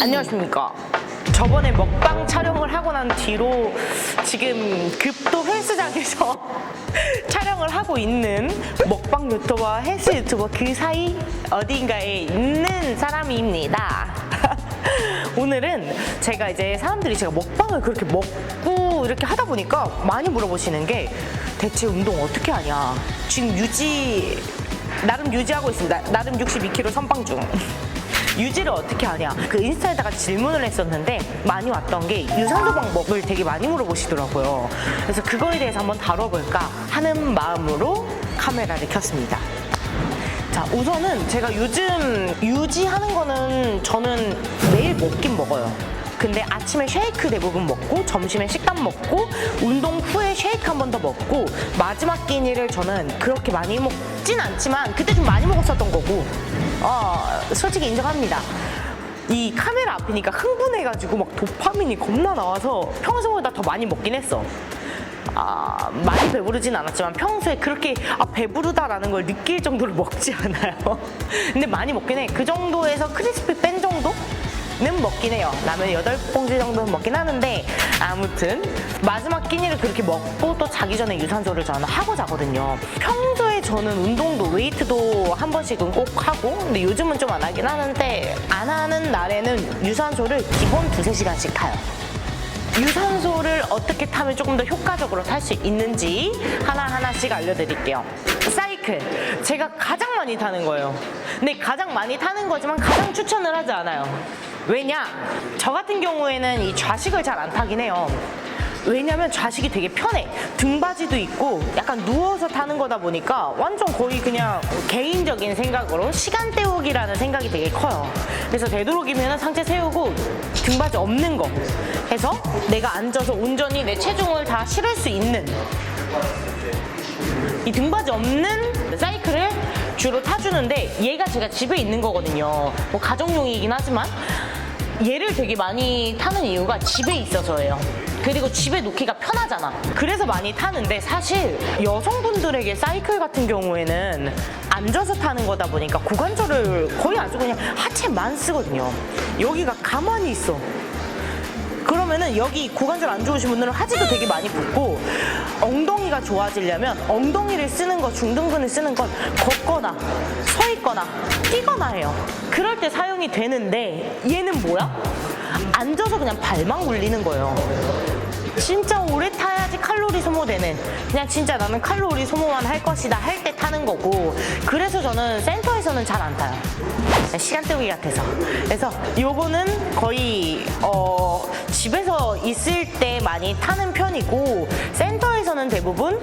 안녕하십니까. 저번에 먹방 촬영을 하고 난 뒤로 지금 급도 헬스장에서 촬영을 하고 있는 먹방 유튜버, 헬스 유튜버 그 사이 어딘가에 있는 사람입니다. 오늘은 제가 이제 사람들이 제가 먹방을 그렇게 먹고 이렇게 하다 보니까 많이 물어보시는 게 대체 운동 어떻게 하냐. 지금 유지, 나름 유지하고 있습니다. 나름 62kg 선빵 중. 유지를 어떻게 하냐. 그 인스타에다가 질문을 했었는데 많이 왔던 게 유산소 방법을 되게 많이 물어보시더라고요. 그래서 그거에 대해서 한번 다뤄볼까 하는 마음으로 카메라를 켰습니다. 자 우선은 제가 요즘 유지하는 거는 저는 매일 먹긴 먹어요. 근데 아침에 쉐이크 대부분 먹고 점심에 식단 먹고 운동 후에 쉐이크 한 번 더 먹고 마지막 끼니를 저는 그렇게 많이 먹진 않지만 그때 좀 많이 먹었었던 거고 어 솔직히 인정합니다 이 카메라 앞이니까 흥분해가지고 막 도파민이 겁나 나와서 평소보다 더 많이 먹긴 했어 아, 많이 배부르진 않았지만 평소에 그렇게 아, 배부르다라는 걸 느낄 정도로 먹지 않아요. 근데 많이 먹긴 해. 그 정도에서 크리스피 뺀 정도? 는 먹긴 해요. 라면 8봉지 정도는 먹긴 하는데 아무튼 마지막 끼니를 그렇게 먹고 또 자기 전에 유산소를 저는 하고 자거든요. 평소에 저는 운동도 웨이트도 한 번씩은 꼭 하고 근데 요즘은 좀 안 하긴 하는데 안 하는 날에는 유산소를 기본 두세 시간씩 타요. 유산소를 어떻게 타면 조금 더 효과적으로 탈 수 있는지 하나하나씩 알려드릴게요. 사이클. 제가 가장 많이 타는 거예요. 근데 가장 많이 타는 거지만 가장 추천을 하지 않아요. 왜냐? 저 같은 경우에는 이 좌식을 잘 안 타긴 해요. 왜냐면 좌식이 되게 편해. 등받이도 있고 약간 누워서 타는 거다 보니까 완전 거의 그냥 개인적인 생각으로 시간 때우기라는 생각이 되게 커요. 그래서 되도록이면 상체 세우고 등받이 없는 거 해서 내가 앉아서 온전히 내 체중을 다 실을 수 있는 이 등받이 없는 사이클을 주로 타주는데 얘가 제가 집에 있는 거거든요. 뭐 가정용이긴 하지만 얘를 되게 많이 타는 이유가 집에 있어서예요. 그리고 집에 놓기가 편하잖아. 그래서 많이 타는데 사실 여성분들에게 사이클 같은 경우에는 앉아서 타는 거다 보니까 고관절을 거의 아주 그냥 하체만 쓰거든요. 여기가 가만히 있어. 그러면은 여기 고관절 안 좋으신 분들은 하지도 되게 많이 붓고 엉덩이가 좋아지려면 엉덩이를 쓰는 거 중등근을 쓰는 건 걷거나 서 있거나 뛰거나 해요. 그럴 때 사용이 되는데 얘는 뭐야? 앉아서 그냥 발만 굴리는 거예요. 진짜 오래 타야지 칼로리 소모되는. 그냥 진짜 나는 칼로리 소모만 할 것이다 할 때 타는 거고. 그래서 저는 센터에서는 잘 안 타요. 시간 때우기 같아서. 그래서 요거는 거의 어 집에서 있을 때 많이 타는 편이고 센터에서는 대부분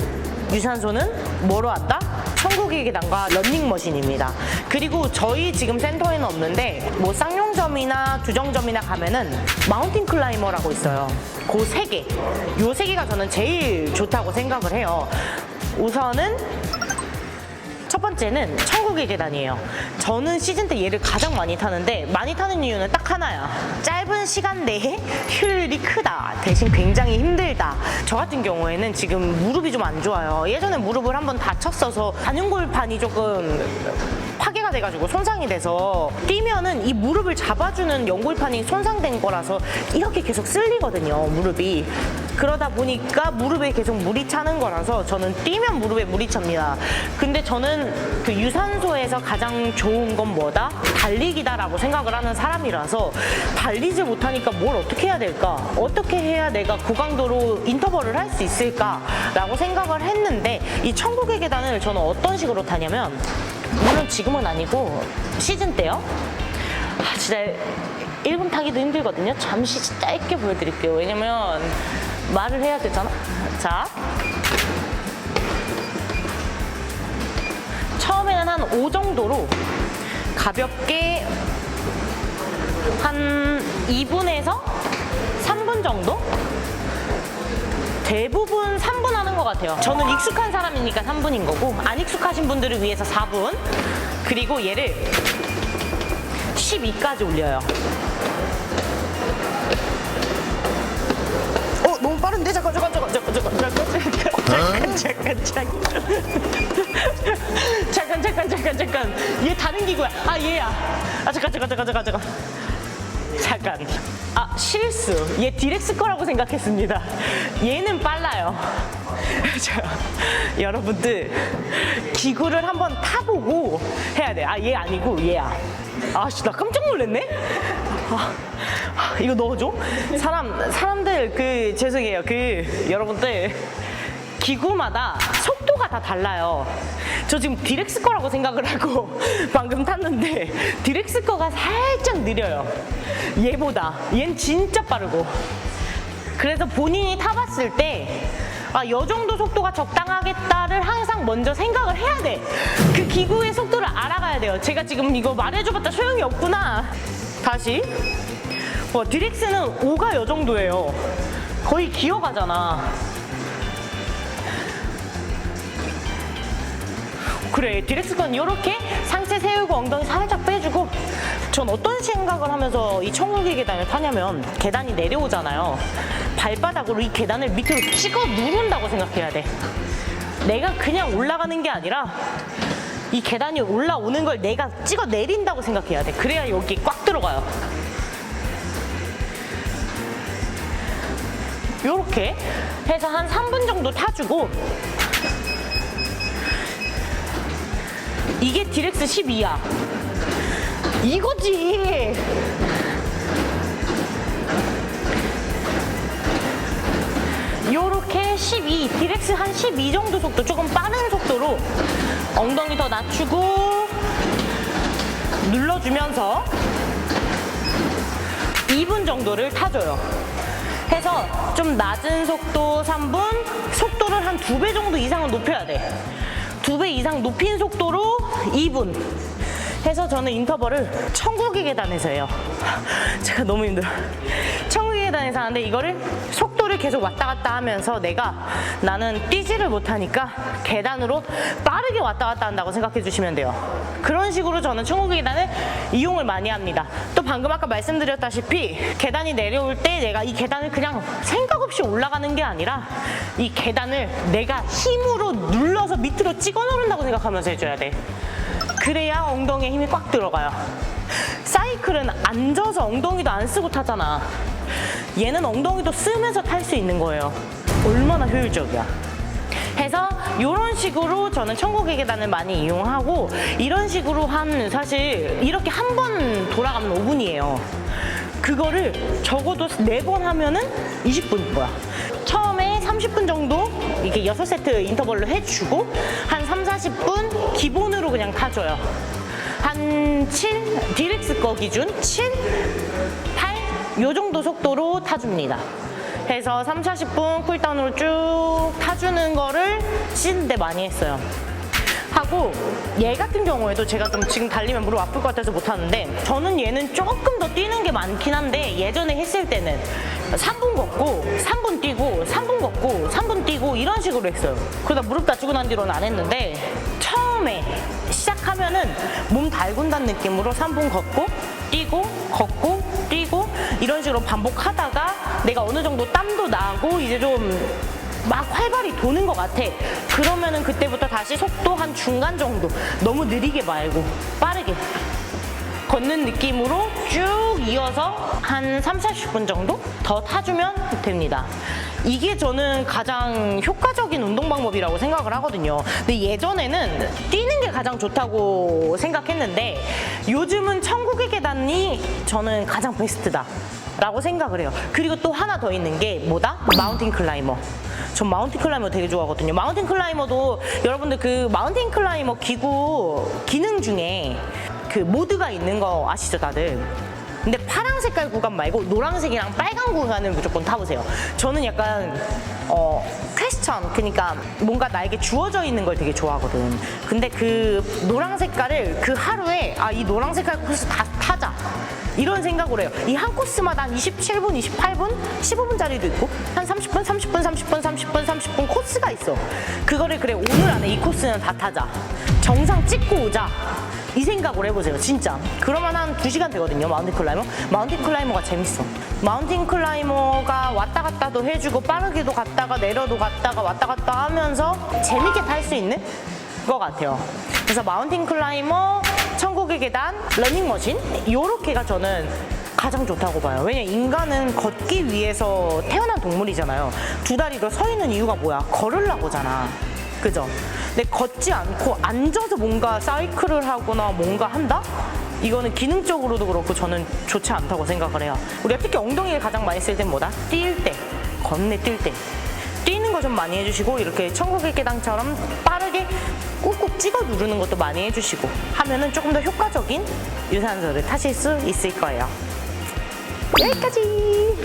유산소는 뭐로 한다? 천국의 계단과 런닝머신입니다. 그리고 저희 지금 센터에는 없는데 뭐 쌍용점이나 두정점이나 가면은 마운틴 클라이머라고 있어요. 그 세 개. 요 세 개가 저는 제일 좋다고 생각을 해요. 우선은 첫 번째는 천국의 계단이에요. 저는 시즌 때 얘를 가장 많이 타는데 많이 타는 이유는 딱 하나야. 짧은 시간 내에 효율이 크다. 대신 굉장히 힘들다. 저 같은 경우에는 지금 무릎이 좀 안 좋아요. 예전에 무릎을 한번 다쳤어서 단연골판이 조금 파괴가 돼가지고 손상이 돼서 뛰면은 이 무릎을 잡아주는 연골판이 손상된 거라서 이렇게 계속 쓸리거든요 무릎이 그러다 보니까 무릎에 계속 물이 차는 거라서 저는 뛰면 무릎에 물이 찹니다 근데 저는 그 유산소에서 가장 좋은 건 뭐다? 달리기다라고 생각을 하는 사람이라서 달리지 못하니까 뭘 어떻게 해야 될까? 어떻게 해야 내가 고강도로 인터벌을 할 수 있을까? 라고 생각을 했는데 이 천국의 계단을 저는 어떤 식으로 타냐면 물론 지금은 아니고 시즌 때요. 아, 진짜 1분 타기도 힘들거든요. 잠시 짧게 보여드릴게요. 왜냐면 말을 해야 되잖아. 자. 처음에는 한 5 정도로 가볍게 한 2분에서 3분 정도? 대부분 3분 하는 것 같아요. 저는 익숙한 사람이니까 3분인 거고, 안 익숙하신 분들을 위해서 4분. 그리고 얘를 12까지 올려요. 어, 너무 빠른데? 잠깐, 잠깐, 잠깐, 잠깐, 잠깐, 잠깐, 잠깐, 잠깐, 잠깐. 잠깐, 잠깐, 잠깐, 잠깐. 얘 다른 기구야. 아, 얘야. 아, 잠깐, 잠깐, 잠깐, 잠깐, 잠깐. 잠깐. 아, 실수. 얘 디렉스 거라고 생각했습니다. 얘는 빨라요. 자, 여러분들, 기구를 한번 타보고 해야 돼. 아, 얘 아니고 얘야. 아, 씨, 나 깜짝 놀랐네? 아, 아, 이거 넣어줘? 사람, 사람들, 그, 죄송해요. 그, 여러분들. 기구마다 속도가 다 달라요. 저 지금 디렉스 거라고 생각을 하고 방금 탔는데 디렉스 거가 살짝 느려요. 얘보다. 얜 진짜 빠르고. 그래서 본인이 타봤을 때, 아, 요 정도 속도가 적당하겠다를 항상 먼저 생각을 해야 돼. 그 기구의 속도를 알아가야 돼요. 제가 지금 이거 말해줘봤자 소용이 없구나. 다시. 어, 디렉스는 5가 요 정도예요. 거의 기어가잖아. 그래 디렉스건 이렇게 상체 세우고 엉덩이 살짝 빼주고. 전 어떤 생각을 하면서 이 천국의 계단을 타냐면 계단이 내려오잖아요. 발바닥으로 이 계단을 밑으로 찍어 누른다고 생각해야 돼. 내가 그냥 올라가는 게 아니라 이 계단이 올라오는 걸 내가 찍어 내린다고 생각해야 돼. 그래야 여기 꽉 들어가요. 이렇게 해서 한 3분 정도 타주고 이게 디렉스 12야. 이거지. 요렇게 12, 디렉스 한 12 정도 속도, 조금 빠른 속도로 엉덩이 더 낮추고 눌러주면서 2분 정도를 타줘요. 해서 좀 낮은 속도 3분, 속도를 한두배 정도 이상은 높여야 돼. 두 배 이상 높인 속도로 2분. 해서 저는 인터벌을 천국의 계단에서 해요. 제가 너무 힘들어. 천국의 계단에서 하는데 이거를 속 도를 계속 왔다 갔다 하면서 내가 나는 뛰지를 못하니까 계단으로 빠르게 왔다 갔다 한다고 생각해 주시면 돼요. 그런 식으로 저는 천국의 계단을 이용을 많이 합니다. 또 방금 아까 말씀드렸다시피 계단이 내려올 때 내가 이 계단을 그냥 생각 없이 올라가는 게 아니라 이 계단을 내가 힘으로 눌러서 밑으로 찍어 누른다고 생각하면서 해줘야 돼. 그래야 엉덩이에 힘이 꽉 들어가요. 사이클은 앉아서 엉덩이도 안 쓰고 타잖아. 얘는 엉덩이도 쓰면서 탈 수 있는 거예요. 얼마나 효율적이야. 해서 이런 식으로 저는 천국의 계단을 많이 이용하고 이런 식으로 한 사실 이렇게 한 번 돌아가면 5분이에요. 그거를 적어도 네번 하면은 20분인 거야. 처음에 30분 정도 이렇게 6세트 인터벌로 해주고 한 3, 40분 기본으로 그냥 타줘요. 한 7, 디렉스 거 기준 7, 8, 요 정도 속도로 타줍니다. 해서 3, 40분 쿨다운으로 쭉 타주는 거를 시즌 때 많이 했어요. 하고 얘 같은 경우에도 제가 좀 지금 달리면 무릎 아플 것 같아서 못 하는데 저는 얘는 조금 더 뛰는 게 많긴 한데 예전에 했을 때는 3분 걷고 3분 뛰고 3분 걷고 3분 뛰고 이런 식으로 했어요. 그러다 무릎 다치고 난 뒤로는 안 했는데 처음에 시작하면은 몸 달군다는 느낌으로 3분 걷고 뛰고 걷고 이런 식으로 반복하다가 내가 어느 정도 땀도 나고 이제 좀막 활발히 도는 것 같아. 그러면은 그때부터 다시 속도 한 중간 정도. 너무 느리게 말고 빠르게. 걷는 느낌으로 쭉 이어서 한 3, 40분 정도 더 타주면 됩니다. 이게 저는 가장 효과적인 운동 방법이라고 생각을 하거든요. 근데 예전에는 뛰는 게 가장 좋다고 생각했는데 요즘은 천국의 계단이 저는 가장 베스트다. 라고 생각을 해요. 그리고 또 하나 더 있는 게 뭐다? 마운틴 클라이머. 전 마운틴 클라이머 되게 좋아하거든요. 마운틴 클라이머도 여러분들 그 마운틴 클라이머 기구 기능 중에 그 모드가 있는 거 아시죠, 다들? 근데 파란 색깔 구간 말고 노란색이랑 빨간 구간을 무조건 타보세요. 저는 약간 어 퀘스천 그러니까 뭔가 나에게 주어져 있는 걸 되게 좋아하거든. 근데 그 노란 색깔을 그 하루에 아 이 노란 색깔 코스 다 타자. 이런 생각으로 해요. 이 한 코스마다 한 27분, 28분, 15분짜리도 있고 한 30분, 30분, 30분, 30분, 30분 코스가 있어. 그거를 그래 오늘 안에 이 코스는 다 타자. 정상 찍고 오자. 이 생각을 해보세요, 진짜. 그러면 한 2시간 되거든요, 마운틴 클라이머. 마운틴 클라이머가 재밌어. 마운틴 클라이머가 왔다 갔다도 해주고 빠르게도 갔다가 내려도 갔다가 왔다 갔다 하면서 재밌게 탈 수 있는 것 같아요. 그래서 마운틴 클라이머, 천국의 계단, 러닝머신 요렇게가 저는 가장 좋다고 봐요. 왜냐 인간은 걷기 위해서 태어난 동물이잖아요. 두 다리로 서 있는 이유가 뭐야? 걸으려고잖아. 그죠? 근데 걷지 않고 앉아서 뭔가 사이클을 하거나 뭔가 한다? 이거는 기능적으로도 그렇고 저는 좋지 않다고 생각을 해요. 우리가 특히 엉덩이를 가장 많이 쓸땐 뭐다? 뛸 때, 걷네 뛸 때. 뛰는 거 좀 많이 해주시고 이렇게 천국의 계단처럼 빠르게 꾹꾹 찍어 누르는 것도 많이 해주시고 하면은 조금 더 효과적인 유산소를 타실 수 있을 거예요. 여기까지.